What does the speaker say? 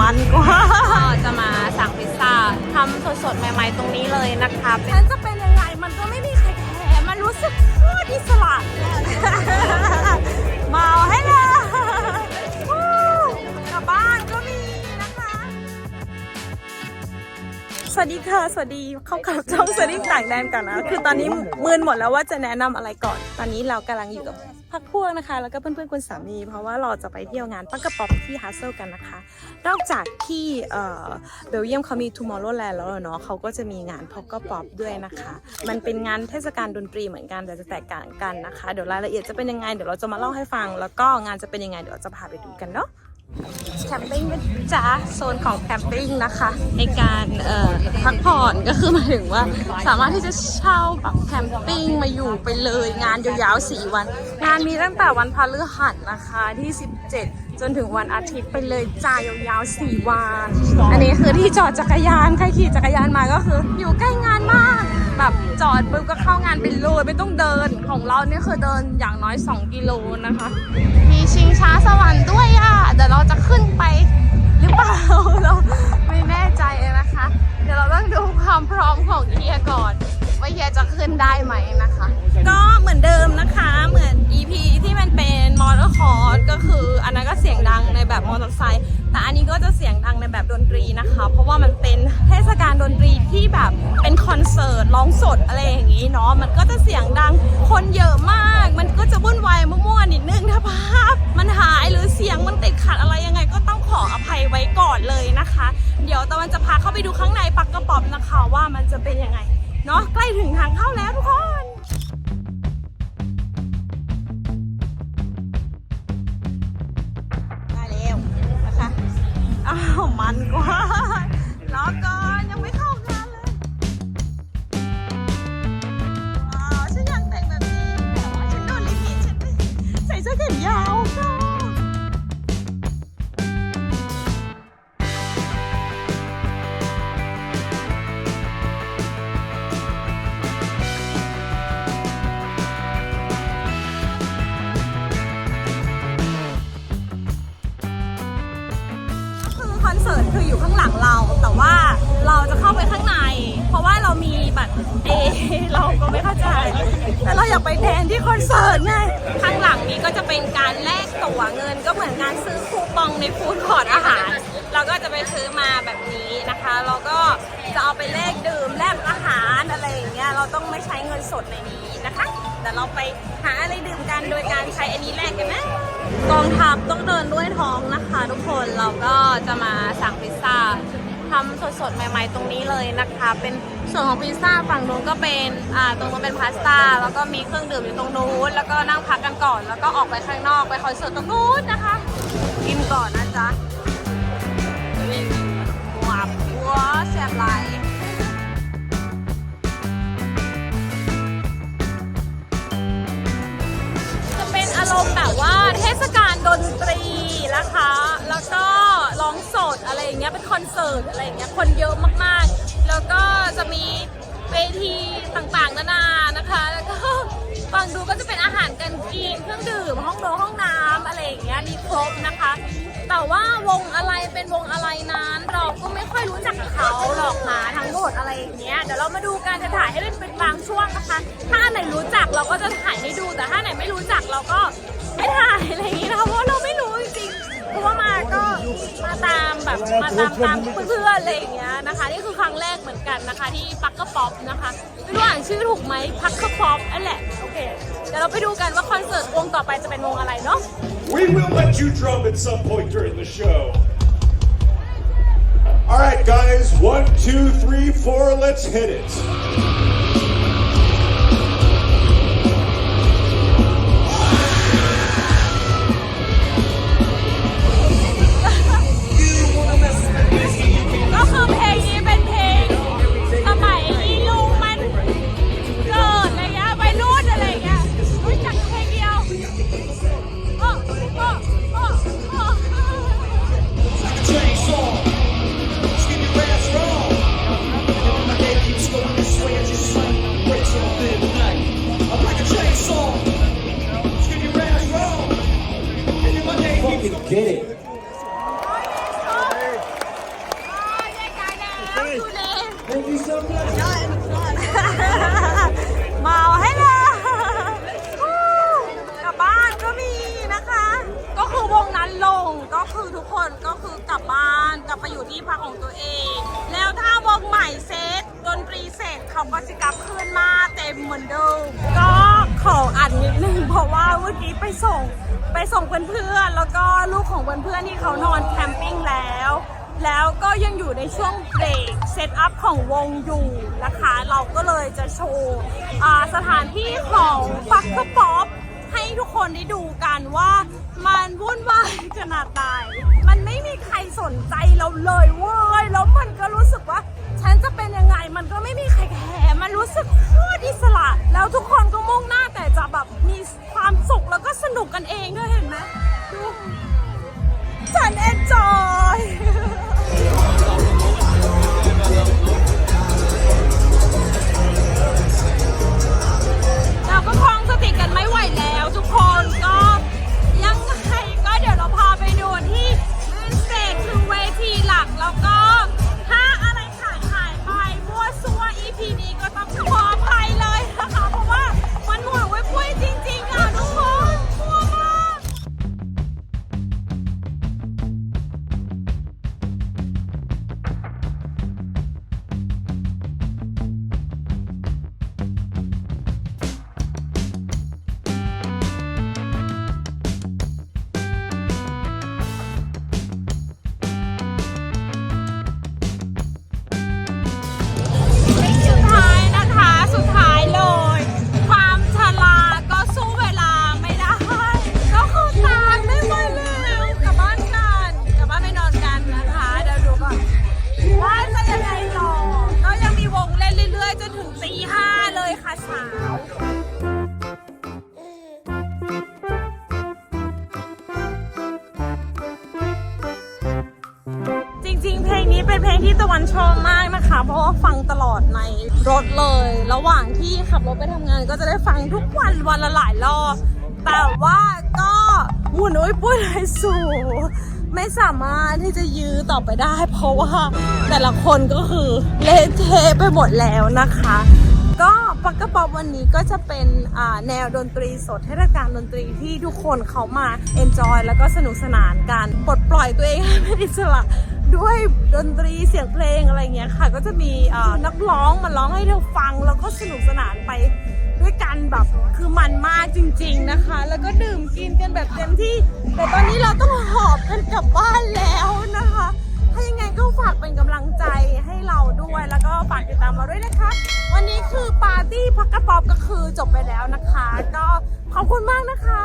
มันกว่าก็จะมาสั่งพิซซ่าทำสดๆ ใหม่ๆ ตรงนี้เลยนะคะเป็นมันจะเป็นยังไงมันก็ไม่มีใครแคร์มันรู้สึกโคตรอิสระเมา วัสดีค่ะ สวัสดีเข้ากับช่องสวัสดีต่างแดนกันนะ คือตอนนี้มืนหมดแล้วว่าจะแนะนำอะไรก่อน ตอนนี้เรากำลังอยู่กับพักพวกนะคะ แล้วก็เพื่อนๆคุณสามี เพราะว่าเราจะไปเที่ยวงานปักกระป๋องที่ฮัสเซลกันนะคะ นอกจากที่เบลเยียมเขามี Tomorrowland แล้วเนาะเขาก็จะมีงานพ็อกก็ป๊อปด้วยนะคะ มันเป็นงานเทศกาลดนตรีเหมือนกันแต่จะแตกต่างกันนะคะ เดี๋ยวรายละเอียดจะเป็นยังไงเดี๋ยวเราจะมาเล่าให้ฟัง แล้วก็งานจะเป็นยังไงเดี๋ยวจะพาไปดูกันเนาะ แคมปิ้งนะจ้าโซนของแคมปิ้งนะคะ ในการเอ่อพักผ่อนก็คือหมายถึงว่า สามารถที่จะเช่าแบบแคมปิ้งมาอยู่ไปเลยงานยาวๆ4วัน งานมีตั้งแต่วันพฤหัสนะคะที่ 17 จนถึงวันอาทิตย์ไปเลยจ้ายาวๆ4วัน อันนี้คือที่จอดจักรยานใครขี่จักรยานมาก็คือ อยู่ใกล้งานมากแบบจอดปุ๊บก็เข้างานไปเลยไม่ต้องเดินของเราเนี่ยคือเดินอย่างน้อย 2 กิโลนะคะ มีชิงช้าสวรรค์ด้วยอะ แบบมอเตอร์ไซค์แต่อันนี้ก็จะเสียงดังในแบบดนตรีนะคะ เพราะว่ามันเป็นเทศกาลดนตรีที่แบบเป็นคอนเสิร์ตร้องสดอะไรอย่างนี้เนาะมันก็จะเสียงดังคนเยอะมาก มันก็จะวุ่นวายมั่วๆนิดนึงถ้าภาพ มันหายหรือเสียงมันติดขัดอะไรยังไง ก็ต้องขออภัยไว้ก่อนเลยนะคะ เดี๋ยวตะวันจะพาเข้าไปดูข้างในปักกระป๋อมนะคะว่ามันจะเป็นยังไงเนาะใกล้ถึงทางเข้าแล้วทุกคนาวมันกว่ารอก่อนยังไม่เข้างานเลยอ๋อฉันอยากแต่งแบบนี้แต่ว่าฉันโดนลิมิตฉันใส่เสื้อแขนยาว อนเสิร์ตไงข้างหลังนี้ก็จะเป็นการแลกตั๋วเงินก็เหมือนการซื้อคูปองในฟู้ดคอร์ทอาหาร เราก็จะไปซื้อมาแบบนี้นะคะเราก็จะเอาไปแลกดื่มแลกอาหารอะไรอย่างเงี้ยเราต้องไม่ใช้เงินสดในนี้นะคะแต่เราไปหาอะไรดื่มกันโดยการใช้อันนี้แลกกันนะกองทัพต้องเดินด้วยท้องนะคะ ทุกคนเราก็จะมาสั่งพิซซ่า ทำสดๆ ใหม่ๆ ตรงนี้เลยนะคะ เป็นส่วนของพิซซ่าฝั่งนู้นก็เป็นอ่าตรงนู้นเป็นพาสต้าแล้วก็มีเครื่องดื่มอยู่ตรงนู้นแล้วก็นั่งพักกันก่อน แล้วก็ออกไปข้างนอกไปคอนเสิร์ตตรงนู้นนะคะกินก่อนนะจ๊ะว้าวว้าแซ่บไหลจะเป็นอารมณ์แบบว่าเทศกาลดนตรีนะคะ แล้วก็ งเงี้ยเป็นคอนเสิร์ตอะไรอย่างเงี้ยคนเยอะมากๆ แล้วก็จะมีเวทีต่างๆนานานะคะ แล้วก็ฟังดูก็จะเป็นอาหารการกินเครื่องดื่มห้องโถงห้องน้ำอะไรอย่างเงี้ยมีครบนะคะ แต่ว่าวงอะไรเป็นวงอะไรนั้นเราก็ไม่ค่อยรู้จักเขาหรอกนะทั้งหมดอะไรอย่างเงี้ยเดี๋ยวเรามาดูกันจะถ่ายให้เป็นเป็นบางช่วงนะคะ ถ้าอันไหนรู้จักเราก็จะถ่ายให้ดูแต่ถ้าไหนไม่รู้จักเราก็ไม่ถ่ายอะไรอย่างงี้นะคะเพราะ มาตามแบบมาตามตามเพื่อนๆอะไรอย่างเงี้ยนะคะนี่คือครั้งแรกเหมือนกันนะคะ ที่ปักกระป๊อปนะคะไม่รู้อ่านชื่อถูกไหมพักกระป๊อปนั่นแหละโอเคเดี๋ยวเราไปดูกันว่าคอนเสิร์ตวงต่อไปจะเป็นวงอะไรเนาะ We will let you drum at some point during the show. All right, guys. One, two, three, four. Let's hit it. did it. ขออัดนิดนึงเพราะว่าเมื่อกี้ไปส่งไปส่งเพื่อนๆแล้วก็ลูกของเพื่อนๆที่เขานอนแคมปิ้งแล้ว แล้วก็ยังอยู่ในช่วงเบรกเซตอัพของวงอยู่นะคะ เราก็เลยจะโชว์สถานที่ของฟักกระป๋อ ทุกคนได้ดูกันว่ามันวุ่นวายขนาดไหนมันไม่มีใครสนใจเราเลยเว้ยแล้วมันก็รู้สึกว่า ฉันจะเป็นยังไงมันก็ไม่มีใครแคร์มันรู้สึกโคตรอิสระ แล้วทุกคนก็มุ่งหน้าแต่จะแบบมีความสุขแล้วก็สนุกกันเองด้วยเห็นไหมดูฉันเอนจอยเราก็คลองสติกันไม่ไหวแล้ว นี้เป็นเพลงที่ตะวันชอบมากนะคะ เพราะว่าฟังตลอดในรถเลย ระหว่างที่ขับรถไปทำงาน ก็จะได้ฟังทุกวันวันละหลายรอบ แต่ว่าก็หมุนอุ้ยปุ้ยไรสู่ไม่สามารถที่จะยื้อต่อไปได้ เพราะว่าแต่ละคนก็คือเละเทะไปหมดแล้วนะคะ ก็ปักกระป๋อวันนี้ก็จะเป็นแนวดนตรีสดเทศกาลดนตรีที่ทุกคนเขามาเอนจอยแล้วก็สนุกสนานกันปลดปล่อยตัวเองให้เป็นอิสระ ด้วยดนตรีเสียงเพลงอะไรเงี้ยค่ะ ก็จะมีนักร้องมาร้องให้เธอฟังแล้วก็สนุกสนานไปด้วยกันแบบคือมันมากจริง ๆนะคะ แล้วก็ดื่มกินกันแบบเต็มที่ แต่ตอนนี้เราต้องหอบกันกลับบ้านแล้วนะคะ ถ้ายังไงก็ฝากเป็นกำลังใจให้เราด้วยแล้วก็ฝากติดตามเราด้วยนะคะ วันนี้คือปาร์ตี้พักกระป๋อบก็คือจบไปแล้วนะคะ ก็ขอบคุณมากนะคะ